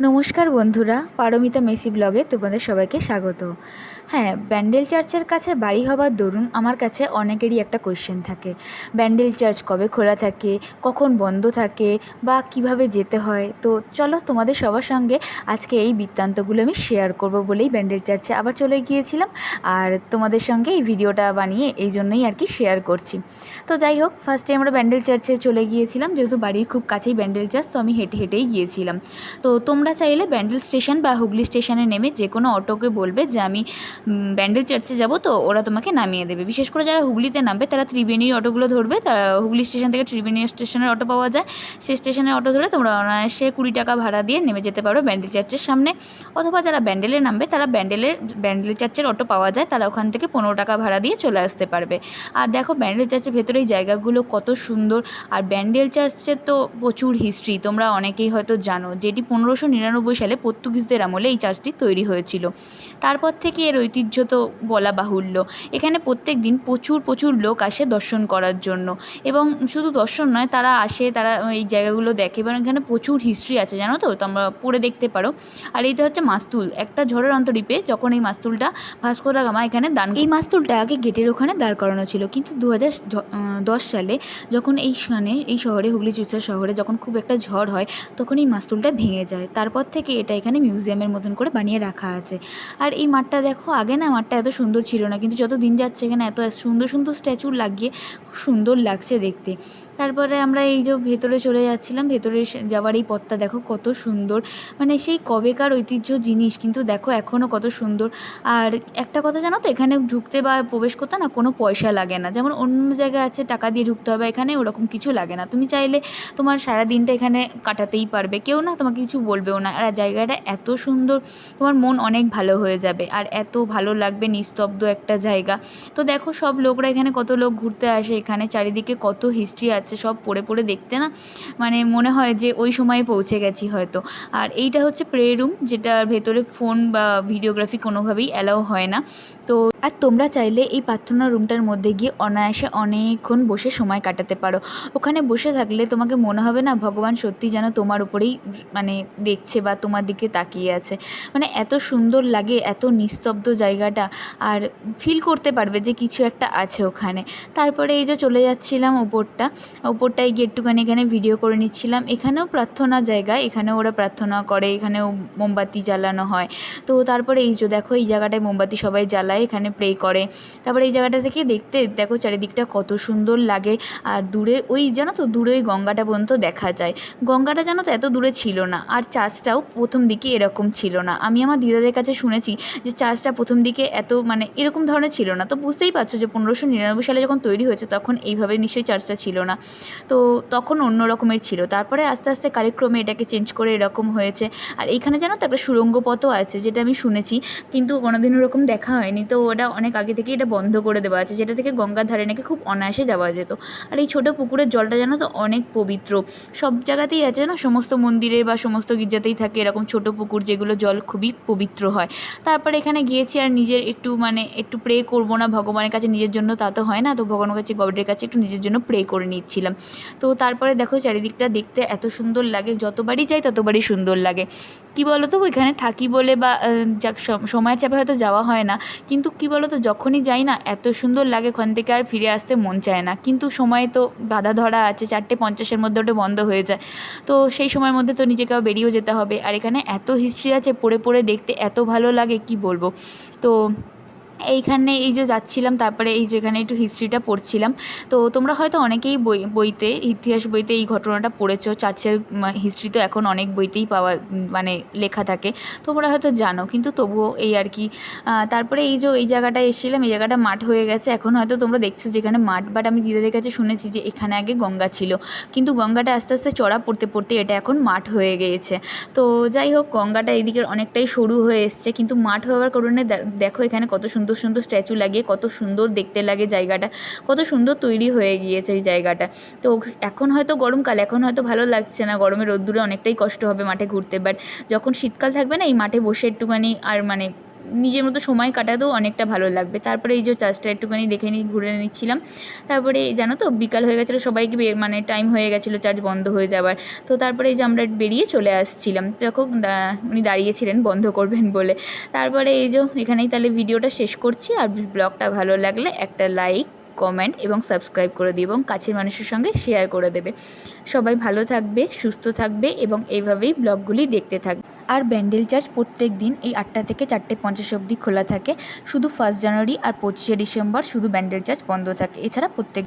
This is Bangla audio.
নমস্কার বন্ধুরা, পারমিতা মেসি ব্লগে তোমাদের সবাইকে স্বাগত। হ্যাঁ ব্যান্ডেল চার্চের কাছে বাড়ি হবার দরুন আমার কাছে অনেকেরই একটা কোয়েশ্চেন থাকে। ব্যান্ডেল চার্চ কবে খোলা থাকে, কখন বন্ধ থাকে, বা কীভাবে যেতে হয়? তো চলো তোমাদের সবার সঙ্গে আজকে এই বৃত্তান্তগুলো আমি শেয়ার করব বলেই ব্যান্ডেল চার্চে আবার চলে গিয়েছিলাম। আর তোমাদের সঙ্গে এই ভিডিওটা বানিয়ে এই জন্যই আর কি শেয়ার করছি। তো যাই হোক ফার্স্টে আমরা ব্যান্ডেল চার্চে চলে গিয়েছিলাম। যেহেতু বাড়ির খুব কাছেই ব্যান্ডেল চার্চ, তো আমি হেঁটে হেঁটেই গিয়েছিলাম। তো তোমরা চাইলে ব্যান্ডেল স্টেশন বা হুগলি স্টেশনে নেমে যে কোনো অটোকে বলবে যে আমি ব্যান্ডেল চার্চে যাব, তো ওরা তোমাকে নামিয়ে দেবে। বিশেষ করে যারা হুগলিতে নামবে, তারা ত্রিবেণীর অটোগুলো ধরবে। তারা হুগলি স্টেশন থেকে ত্রিবেণী স্টেশনের অটো পাওয়া যায়। সেই স্টেশনের অটো ধরে তোমরা অনায়াসে কুড়ি টাকা ভাড়া দিয়ে নেমে যেতে পারো ব্যান্ডেল চার্চের সামনে। অথবা যারা ব্যান্ডেলে নামবে, তারা ব্যান্ডেলের ব্যান্ডেল চার্চের অটো পাওয়া যায়। তারা ওখান থেকে পনেরো টাকা ভাড়া দিয়ে চলে আসতে পারবে। আর দেখো ব্যান্ডেল চার্চের ভেতরে এই জায়গাগুলো কত সুন্দর। আর ব্যান্ডেল চার্চের তো প্রচুর হিস্ট্রি তোমরা অনেকেই হয়তো জানো। যেটি পনেরোশো নিরানব্বই সালে পর্তুগিজদের আমলে এই চার্চটি তৈরি হয়েছিল। তারপর থেকে এর ঐতিহ্য তো বলা বাহুল্য। এখানে প্রত্যেক দিন প্রচুর প্রচুর লোক আসে দর্শন করার জন্য। এবং শুধু দর্শন নয়, তারা আসে, তারা এই জায়গাগুলো দেখে। এবং এখানে প্রচুর হিস্ট্রি আছে, জানো তো? তোমরা পড়ে দেখতে পারো। আর এইটা হচ্ছে মাস্তুল। একটা ঝড়ের অন্তরীপে যখন এই মাস্তুলটা ভাস্কো গামা এখানে দান এই মাস্তুলটা আগে গেটের ওখানে দাঁড় করানো ছিল। কিন্তু দু দশ সালে যখন এইখানে এই শহরে হুগলি চুচা শহরে যখন খুব একটা ঝড় হয়, তখন এই মাস্তুলটা ভেঙে যায়। তারপর থেকে এটা এখানে মিউজিয়ামের মতন করে বানিয়ে রাখা আছে। আর এই মাঠটা দেখো, আগে না মাঠটা এত সুন্দর ছিল না, কিন্তু যত দিন যাচ্ছে এখানে এত সুন্দর সুন্দর স্ট্যাচু লাগিয়ে, খুব সুন্দর লাগছে দেখতে। তারপরে আমরা এই যে ভেতরে চলে যাচ্ছিলাম, ভেতরে যাওয়ার এই পথটা দেখো কত সুন্দর। মানে সেই কবেকার ঐতিহ্য জিনিস, কিন্তু দেখো এখনও কত সুন্দর। আর একটা কথা জানো তো, এখানে ঢুকতে বা প্রবেশ করতে না কোনো পয়সা লাগে না। যেমন অন্য জায়গায় আছে, টাকা দিয়ে ঢুকতে হবে, এখানে ওরকম কিছু লাগে না। তুমি চাইলে তোমার সারা দিনটা এখানে কাটাতেই পারবে। কেউ না তোমাকে কিছু বলবেও না। আর জায়গাটা এত সুন্দর, তোমার মন অনেক ভালো হয়ে যাবে। আর এত ভালো লাগবে, নিস্তব্ধ একটা জায়গা। তো দেখো সব লোকরা এখানে কত লোক ঘুরতে আসে, এখানে চারিদিকে কত হিস্ট্রি আছে। সব পড়ে পড়ে দেখতে না? মানে মনে হয় যে ওই সময়ে পৌঁছে গেছি হয়তো। আর এইটা হচ্ছে প্রে রুম যেটার ভেতরে ফোন বা ভিডিওগ্রাফি কোনোভাবেই অ্যালাউ হয় না। তো আর তোমরা চাইলে এই প্রার্থনা রুমটার মধ্যে গিয়ে অনায়াসে অনেকক্ষণ বসে সময় কাটাতে পারো। ওখানে বসে থাকলে তোমাকে মনে হবে না, ভগবান সত্যি যেন তোমার উপরেই মানে দেখছে বা তোমার দিকে তাকিয়ে আছে। মানে এত সুন্দর লাগে, এত নিস্তব্ধ জায়গাটা, আর ফিল করতে পারবে যে কিছু একটা আছে ওখানে। তারপরে এই যে চলে যাচ্ছিলাম ওপরটা ওপরটায় গিয়ে একটুখানি এখানে ভিডিও করে নিচ্ছিলাম। এখানেও প্রার্থনা জায়গা, এখানেও ওরা প্রার্থনা করে, এখানেও মোমবাতি জ্বালানো হয়। তো তারপরে এই যে দেখো, এই জায়গাটায় মোমবাতি সবাই জ্বালায়, এখানে প্রে করে। তারপরে এই জায়গাটা থেকে দেখতে দেখো চারিদিকটা কত সুন্দর লাগে। আর দূরে ওই জানো তো, দূরে ওই গঙ্গাটা পর্যন্ত দেখা যায়। গঙ্গাটা জানো তো এত দূরে ছিল না, আর চার্চটাও প্রথম দিকে এরকম ছিল না। আমি আমার দিদাদের কাছে শুনেছি যে চার্চটা প্রথম দিকে এত মানে এরকম ধরনের ছিল না। তো বুঝতেই পারছ যে পনেরোশো নিরানব্বই সালে যখন তৈরি হয়েছে, তখন এইভাবে নিশ্চয়ই চার্চটা ছিল না। তো তখন অন্য রকমের ছিল। তারপরে আস্তে আস্তে কালেক্রমে এটাকে চেঞ্জ করে এরকম হয়েছে। আর এইখানে জানো তো একটা সুড়ঙ্গ পথও আছে, যেটা আমি শুনেছি। কিন্তু কোনোদিন ওরকম দেখা হয়নি। তো ওটা অনেক আগে থেকে এটা বন্ধ করে দেওয়া আছে, যেটা থেকে গঙ্গার ধারে নাকি খুব অনায়াসে যাওয়া যেত। আর এই ছোটো পুকুরের জলটা জানো তো অনেক পবিত্র। সব জায়গাতেই আছে না সমস্ত মন্দিরে বা সমস্ত গির্জাতেই থাকে এরকম ছোট পুকুর যেগুলো জল খুবই পবিত্র হয়। তারপরে এখানে গিয়েছি আর নিজের একটু মানে একটু প্রে করব না, ভগবানের কাছে নিজের জন্য তা তো হয় না। তো ভগবানের কাছে, গডের কাছে একটু নিজের জন্য প্রে করে নিচ্ছিলাম তো তারপরে দেখো চারিদিকটা দেখতে এত সুন্দর লাগে, যতবারই যাই ততবারই সুন্দর লাগে। কি বলো তো ওইখানে থাকি বলে বা যাক সময় চাপে হয়তো যাওয়া হয় না। কিন্তু কি বলো তো যখনই যাই না, এত সুন্দর লাগে ওখান থেকে আর ফিরে আসতে মন চায় না। কিন্তু সময় তো বাধা ধরা আছে, চারটে পঞ্চাশের মধ্যে ওটা বন্ধ হয়ে যায়। তো সেই সময়ের মধ্যে তো নিজেকে বেরিয়েও যেতে হবে। আর এখানে এত হিস্ট্রি আছে, পড়ে পড়ে দেখতে এত ভালো লাগে, কি বলব? তো এইখানে এই যে যাচ্ছিলাম, তারপরে এই যেখানে একটু হিস্ট্রিটা পড়ছিলাম। তো তোমরা হয়তো অনেকেই বই, বইতে, ইতিহাস বইতে এই ঘটনাটা পড়েছো। চার্চের হিস্ট্রি তো এখন অনেক বইতেই পাওয়া মানে লেখা থাকে। তোমরা হয়তো জানো, কিন্তু তবুও এই আর কি। তারপরে এই যে এই জায়গাটায় এসেছিলাম, এই জায়গাটা মাঠ হয়ে গেছে। এখন হয়তো তোমরা দেখছ যেখানে মাঠ বাট আমি দিদাদের কাছে শুনেছি যে এখানে আগে গঙ্গা ছিল। কিন্তু গঙ্গাটা আস্তে আস্তে চড়া পড়তে পড়তে এটা এখন মাঠ হয়ে গিয়েছে। তো যাই হোক, গঙ্গাটা এদিকে অনেকটাই সরু হয়ে এসছে, কিন্তু মাঠ হওয়ার কারণে দেখো এখানে কত সুন্দর সুন্দর সুন্দর স্ট্যাচু লাগিয়ে, কত সুন্দর দেখতে লাগে জায়গাটা, কত সুন্দর তৈরি হয়ে গিয়েছে এই জায়গাটা। তো এখন হয়তো গরমকাল, এখন হয়তো ভালো লাগছে না, গরমে রোদ্দুরে অনেকটাই কষ্ট হবে মাঠে ঘুরতে। বাট যখন শীতকাল থাকবে না, এই মাঠে বসে একটুখানি আর মানে নিজের মতো সময় কাটাতেও অনেকটা ভালো লাগবে। তারপরে এই যে চার্চটা একটুখানি দেখে নিই ঘুরে নিচ্ছিলাম। তারপরে জানো তো, বিকাল হয়ে গেছিল, সবাইকে মানে টাইম হয়ে গেছিল, চার্চ বন্ধ হয়ে যাওয়ার তো তারপরে এই যে আমরা বেরিয়ে চলে আসছিলাম। তখন উনি দাঁড়িয়েছিলেন বন্ধ করবেন বলে। তারপরে এই যে, এখানেই তাহলে ভিডিওটা শেষ করছি। আর ব্লগটা ভালো লাগলে একটা লাইক কমেন্ট এবং সাবস্ক্রাইব করে দিই এবং কাছের মানুষের সঙ্গে শেয়ার করে দেবে। সবাই ভালো থাকবে, সুস্থ থাকবে এবং এইভাবেই ব্লগগুলি দেখতে থাকবে। আর ব্যান্ডেল চার্চ প্রত্যেক দিন এই আটটা থেকে চারটে পঞ্চাশ অবধি খোলা থাকে। শুধু ফার্স্ট জানুয়ারি আর পঁচিশে ডিসেম্বর শুধু ব্যান্ডেল চার্চ বন্ধ থাকে। এছাড়া প্রত্যেক